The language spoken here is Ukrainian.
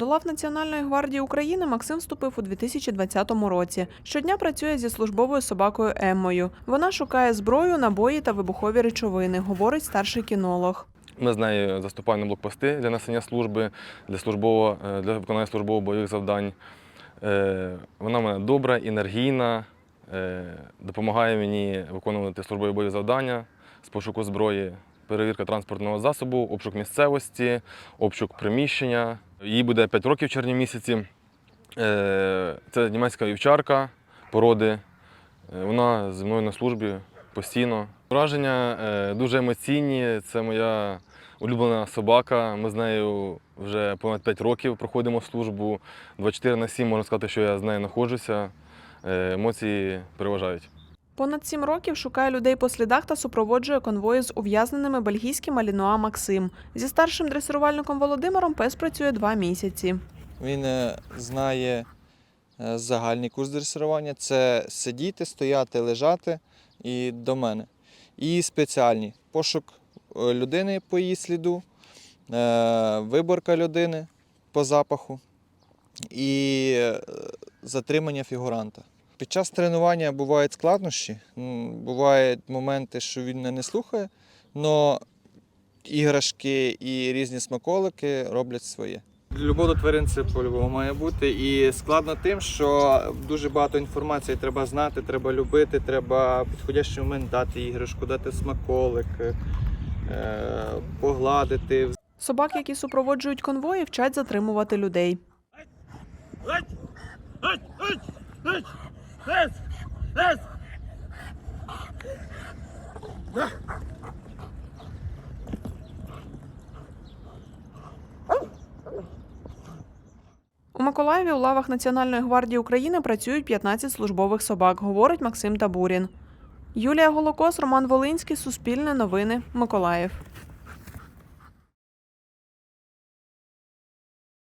До лав Національної гвардії України Максим вступив у 2020 році. Щодня працює зі службовою собакою Еммою. Вона шукає зброю, набої та вибухові речовини, говорить старший кінолог. Ми з нею заступаємо на блокпости для несення служби, для, службово, е, для виконання службово бойових завдань. Е, Вона в мене добра, енергійна, е, допомагає мені виконувати службові бойові завдання з пошуку зброї, перевірка транспортного засобу, обшук місцевості, обшук приміщення. Їй буде 5 років в червні місяці. Е, Це німецька вівчарка породи. Е, Вона зі мною на службі постійно. Враження е, дуже емоційні. Це моя улюблена собака. Ми з нею вже понад 5 років проходимо службу. 24 на 7 можна сказати, що я з нею знаходжуся. Емоції переважають. Понад сім років шукає людей по слідах та супроводжує конвої з ув'язненими бельгійським Малінуа Максим. Зі старшим дресирувальником Володимиром пес працює два місяці. Він е, знає е, загальний курс дресирування це сидіти, стояти, лежати і до мене. І спеціальні пошук е, людини по її сліду, виборка людини по запаху і затримання фігуранта. Під час тренування бувають складнощі, бувають моменти, що він мене не слухає, але іграшки і різні смаколики роблять своє. Любов до тварин це по-любому має бути. І складно тим, що дуже багато інформації треба знати, треба любити, треба в підходящий момент дати іграшку, дати смаколик, е, погладити. Собак, які супроводжують конвої, вчать затримувати людей. У Миколаєві у лавах Національної гвардії України працюють 15 службових собак, говорить Максим Табурін. Юлія Голокос, Роман Волинський, Суспільне новини, Миколаїв.